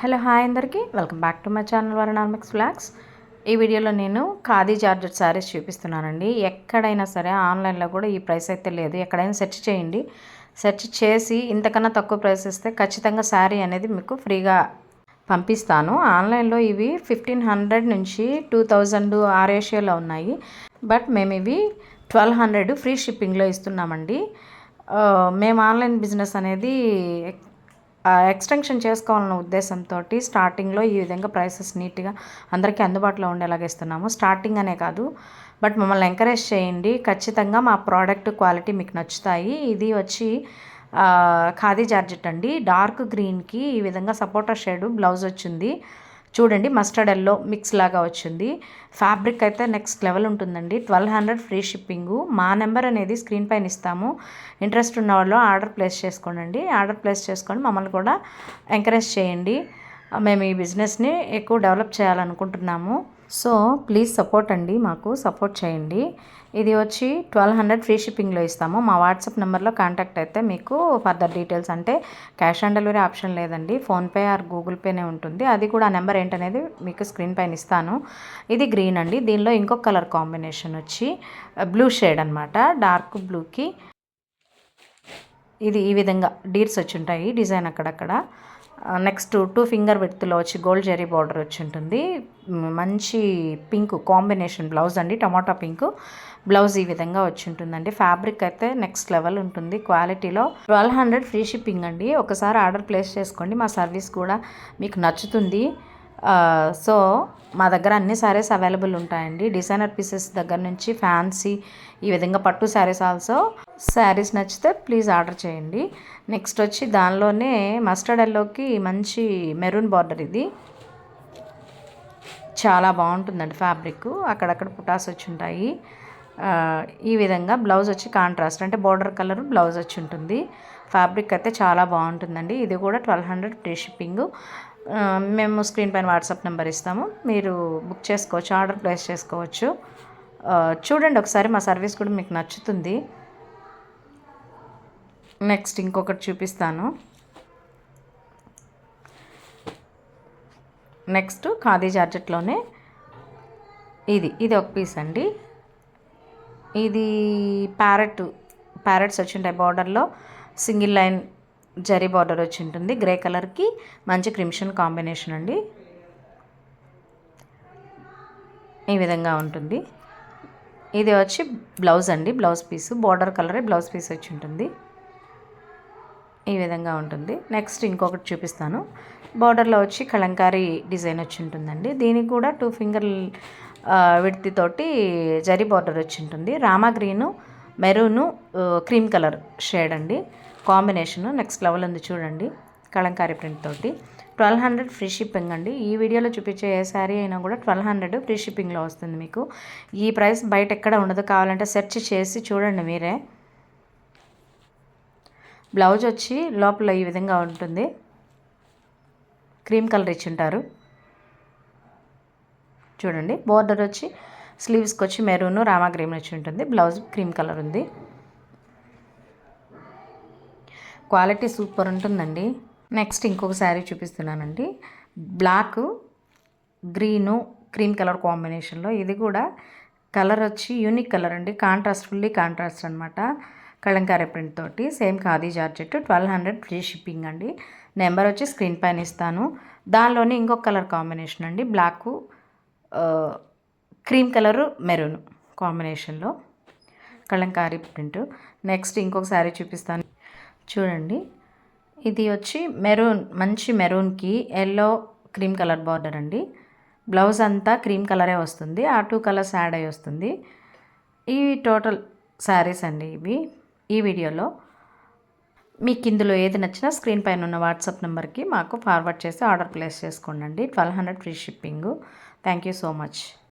Hello hi అందరికీ. Welcome back to my channel వరణామిక్స్ vlogs ఈ వీడియోలో నేను ఖాదీ జార్జెట్ శారీస్ చూపిస్తున్నానండి. ఎక్కడైనా సరే ఆన్లైన్లో కూడా ఈ ప్రైస్ అయితే లేదు. ఎక్కడైనా సెర్చ్ చేయండి. సెర్చ్ చేసి ఇంతకన్నా తక్కువ ప్రైస్ ఇస్తే ఖచ్చితంగా శారీ అనేది మీకు ఫ్రీగా పంపిస్తాను. ఆన్లైన్లో ఇవి ఫిఫ్టీన్ హండ్రెడ్ నుంచి టూ థౌజండ్ ఆ రేషియోలో ఉన్నాయి. బట్ మేము ఇవి ట్వెల్వ్ హండ్రెడ్ ఫ్రీ షిప్పింగ్లో ఇస్తున్నామండి. మేము ఆన్లైన్ బిజినెస్ అనేది ఎక్స్టెన్షన్ చేసుకోవాలన్న ఉద్దేశంతో స్టార్టింగ్లో ఈ విధంగా ప్రైసెస్ నీట్గా అందరికీ అందుబాటులో ఉండేలాగా ఇస్తున్నాము. స్టార్టింగ్ అనే కాదు బట్ మమ్మల్ని ఎంకరేజ్ చేయండి. ఖచ్చితంగా మా ప్రోడక్ట్ క్వాలిటీ మీకు నచ్చుతాయి. ఇది వచ్చి ఖాదీ జార్జెట్ అండి. డార్క్ గ్రీన్కి ఈ విధంగా సపోటా షేడ్ బ్లౌజ్ వచ్చింది. చూడండి మస్టర్డ్ ఎల్లో మిక్స్ లాగా వచ్చింది. ఫ్యాబ్రిక్ అయితే నెక్స్ట్ లెవెల్ ఉంటుందండి. ట్వెల్వ్ హండ్రెడ్ ఫ్రీ షిప్పింగు మా నెంబర్ అనేది స్క్రీన్ పైన ఇస్తాము. ఇంట్రెస్ట్ ఉన్న వాళ్ళు ఆర్డర్ ప్లేస్ చేసుకోండి ఆర్డర్ ప్లేస్ చేసుకొని మమ్మల్ని కూడా ఎంకరేజ్ చేయండి. మేము ఈ బిజినెస్ని ఎక్కువ డెవలప్ చేయాలనుకుంటున్నాము. సో ప్లీజ్ సపోర్ట్ అండి మాకు సపోర్ట్ చేయండి. ఇది వచ్చి ట్వెల్వ్ హండ్రెడ్ ఫ్రీ షిప్పింగ్లో ఇస్తాము. మా వాట్సాప్ నెంబర్లో కాంటాక్ట్ అయితే మీకు ఫర్దర్ డీటెయిల్స్ అంటే క్యాష్ ఆన్ డెలివరీ ఆప్షన్ లేదండి ఫోన్పే ఆర్ గూగుల్ పేనే ఉంటుంది. అది కూడా ఆ నెంబర్ ఏంటనేది మీకు స్క్రీన్ పైన ఇస్తాను. ఇది గ్రీన్ అండి దీనిలో ఇంకొక కలర్ కాంబినేషన్ వచ్చి బ్లూ షేడ్ అనమాట డార్క్ బ్లూకి. ఇది ఈ విధంగా డీర్స్ వచ్చి ఉంటాయి డిజైన్ అక్కడక్కడ. నెక్స్ట్ టూ ఫింగర్ విత్లో వచ్చి గోల్డ్ జెరీ బార్డర్ వచ్చి ఉంటుంది. మంచి పింక్ కాంబినేషన్ బ్లౌజ్ అండి టమాటా పింక్ బ్లౌజ్ ఈ విధంగా వచ్చి ఉంటుందండి. ఫ్యాబ్రిక్ అయితే నెక్స్ట్ లెవెల్ ఉంటుంది. క్వాలిటీలో ట్వెల్వ్ హండ్రెడ్ ఫ్రీ షిప్పింగ్ అండి. ఒకసారి ఆర్డర్ ప్లేస్ చేసుకోండి. మా సర్వీస్ కూడా మీకు నచ్చుతుంది. సో మా దగ్గర అన్ని శారీస్ అవైలబుల్ ఉంటాయండి. డిజైనర్ పీసెస్ దగ్గర నుంచి ఫ్యాన్సీ ఈ విధంగా పట్టు శారీస్ ఆల్సో. శారీస్ నచ్చితే ప్లీజ్ ఆర్డర్ చేయండి. నెక్స్ట్ వచ్చి దానిలోనే మస్టర్డ్ ఎల్లోకి మంచి మెరూన్ బార్డర్ ఇది. చాలా బాగుంటుందండి ఫ్యాబ్రిక్ అక్కడక్కడ పుటాస్ వచ్చి ఉంటాయి. ఈ విధంగా బ్లౌజ్ వచ్చి కాంట్రాస్ట్ అంటే బార్డర్ కలర్ బ్లౌజ్ వచ్చి ఉంటుంది. ఫ్యాబ్రిక్ అయితే చాలా బాగుంటుందండి. ఇది కూడా ట్వెల్వ్ హండ్రెడ్ ఫ్రీ షిప్పింగ్. మేము స్క్రీన్ పైన వాట్సాప్ నెంబర్ ఇస్తాము. మీరు బుక్ చేసుకోవచ్చు ఆర్డర్ ప్లేస్ చేసుకోవచ్చు. చూడండి ఒకసారి మా సర్వీస్ కూడా మీకు నచ్చుతుంది. నెక్స్ట్ ఇంకొకటి చూపిస్తాను. నెక్స్ట్ ఖాదీ జార్జెట్లోనే ఇది ఇది ఒక పీస్ అండి. ఇది ప్యారెట్ ప్యారెట్స్ వచ్చి ఉంటాయి బార్డర్లో. సింగిల్ లైన్ జరీ బార్డర్ వచ్చి ఉంటుంది. గ్రే కలర్కి మంచి క్రిమిషన్ కాంబినేషన్ అండి. ఈ విధంగా ఉంటుంది. ఇది వచ్చి బ్లౌజ్ అండి. Blouse piece. బార్డర్ కలరే బ్లౌజ్ పీస్ వచ్చి ఉంటుంది. ఈ విధంగా ఉంటుంది. నెక్స్ట్ ఇంకొకటి చూపిస్తాను. బార్డర్లో వచ్చి కలంకారీ డిజైన్ వచ్చి ఉంటుందండి. దీనికి కూడా టూ ఫింగర్ విడితితోటి జరీ బార్డర్ వచ్చి ఉంటుంది. Rama green maroon cream colour shade అండి. కాంబినేషన్ నెక్స్ట్ లెవెల్ ఉంది చూడండి కలంకారీ ప్రింట్ తోటి. ట్వెల్వ్ హండ్రెడ్ ఫ్రీ షిప్పింగ్ అండి. ఈ వీడియోలో చూపించే ఏ శారీ అయినా కూడా ట్వెల్వ్ హండ్రెడ్ ఫ్రీ షిప్పింగ్లో వస్తుంది మీకు. ఈ ప్రైస్ బయట ఎక్కడ ఉండదు. కావాలంటే సెర్చ్ చేసి చూడండి మీరే. బ్లౌజ్ వచ్చి లోపల ఈ విధంగా ఉంటుంది. క్రీమ్ కలర్ ఇచ్చి ఉంటారు చూడండి. బోర్డర్ వచ్చి స్లీవ్స్కి వచ్చి మెరూన్ రామా గ్రీన్ వచ్చి ఉంటుంది. బ్లౌజ్ క్రీమ్ కలర్ ఉంది. క్వాలిటీ సూపర్ ఉంటుందండి. నెక్స్ట్ ఇంకొక శారీ చూపిస్తున్నానండి. బ్లాక్ గ్రీను క్రీమ్ కలర్ కాంబినేషన్లో. ఇది కూడా కలర్ వచ్చి యూనిక్ కలర్ అండి. కాంట్రాస్ట్ ఫుల్లీ కాంట్రాస్ట్ అనమాట కళంకారీ ప్రింట్ తోటి. Same khadi georgette twelve hundred free shipping అండి. నెంబర్ వచ్చి స్క్రీన్ పైన ఇస్తాను. దానిలోనే ఇంకొక కలర్ కాంబినేషన్ అండి. బ్లాక్ క్రీమ్ కలరు మెరూన్ కాంబినేషన్లో. కళంకారీ ప్రింట్. నెక్స్ట్ ఇంకొక శారీ చూపిస్తాను. చూడండి. ఇది వచ్చి మెరూన్ మంచి మెరూన్కి ఎల్లో క్రీమ్ కలర్ బార్డర్ అండి. బ్లౌజ్ అంతా క్రీమ్ కలరే వస్తుంది. ఆ టూ కలర్స్ యాడ్ అయ్యి వస్తుంది. ఈ టోటల్ శారీస్ అండి ఇవి ఈ వీడియోలో. మీకు ఇందులో ఏది నచ్చినా స్క్రీన్ పైన ఉన్న వాట్సాప్ నెంబర్కి మాకు ఫార్వర్డ్ చేసి ఆర్డర్ ప్లేస్ చేసుకోండి. Twelve hundred free shipping. Thank you so much.